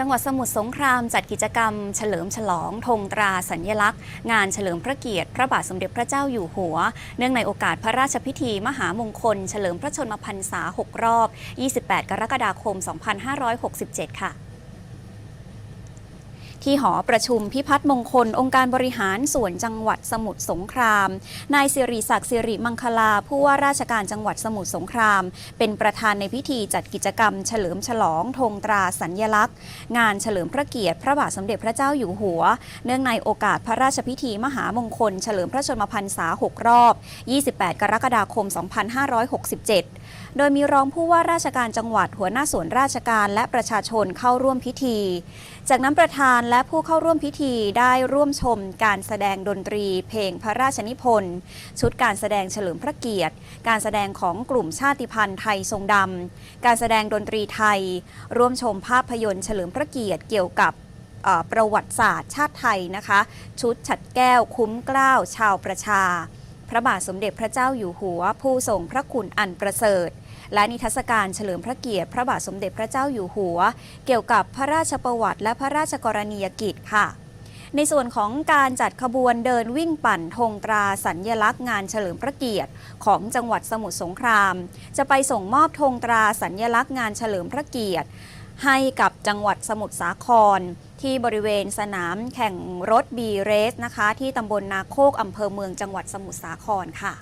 จังหวัดสมุทรสงครามจัดกิจกรรม เฉลิมฉลองธงตราสัญลักษณ์ งานเฉลิมพระเกียรติ พระบาทสมเด็จพระเจ้าอยู่หัว เนื่องในโอกาสพระราชพิธีมหามงคล เฉลิมพระชนมพรรษา 6 รอบ 28 กรกฎาคม 2567 ค่ะ ที่หอประชุมพิพัฒน์มงคล องค์การบริหารส่วนจังหวัดสมุทรสงคราม นายสิริศักดิ์สิริมังคลา ผู้ว่าราชการจังหวัดสมุทรสงคราม เป็นประธานในพิธีจัดกิจกรรม เฉลิมฉลองธงตราสัญญลักษณ์ งานเฉลิมพระเกียรติพระบาทสมเด็จพระเจ้าอยู่หัว เนื่องในโอกาสพระราชพิธีมหามงคล เฉลิมพระชนมพรรษา 6 รอบ 28 กรกฎาคม 2567 โดยมีรองผู้ว่าราชการจังหวัดหัวหน้าส่วนราชการและประชาชนเข้าร่วมพิธี จากนั้นประธานและผู้เข้าร่วมพิธีได้ร่วมชมการแสดงดนตรีเพลงพระราชนิพนธ์ชุดการแสดงเฉลิมพระเกียรติ การแสดงของกลุ่มชาติพันธุ์ไทยทรงดำ การแสดงดนตรีไทย ร่วมชมภาพยนตร์เฉลิมพระเกียรติเกี่ยวกับประวัติศาสตร์ชาติไทยนะคะ ชุดฉัดแก้วคุ้มเกล้าชาวประชา พระบาทสมเด็จพระเจ้าอยู่หัว ผู้ทรงพระคุณอันประเสริฐ และนิทรรศการเฉลิมพระเกียรติพระบาทสมเด็จพระเจ้าอยู่หัว เกี่ยวกับพระราชประวัติและพระราชกรณียกิจค่ะในส่วนของการจัดขบวนเดินวิ่งปั่นธงตราสัญญลักษณ์งานเฉลิมพระเกียรติ ของจังหวัดสมุทรสงคราม จะไปส่งมอบธงตราสัญญลักษณ์งานเฉลิมพระเกียรติ ให้กับจังหวัดสมุทรสาคร ที่บริเวณสนามแข่งรถบีเรสนะคะ ที่ตำบลนาโคกอำเภอเมืองจังหวัดสมุทรสาครค่ะ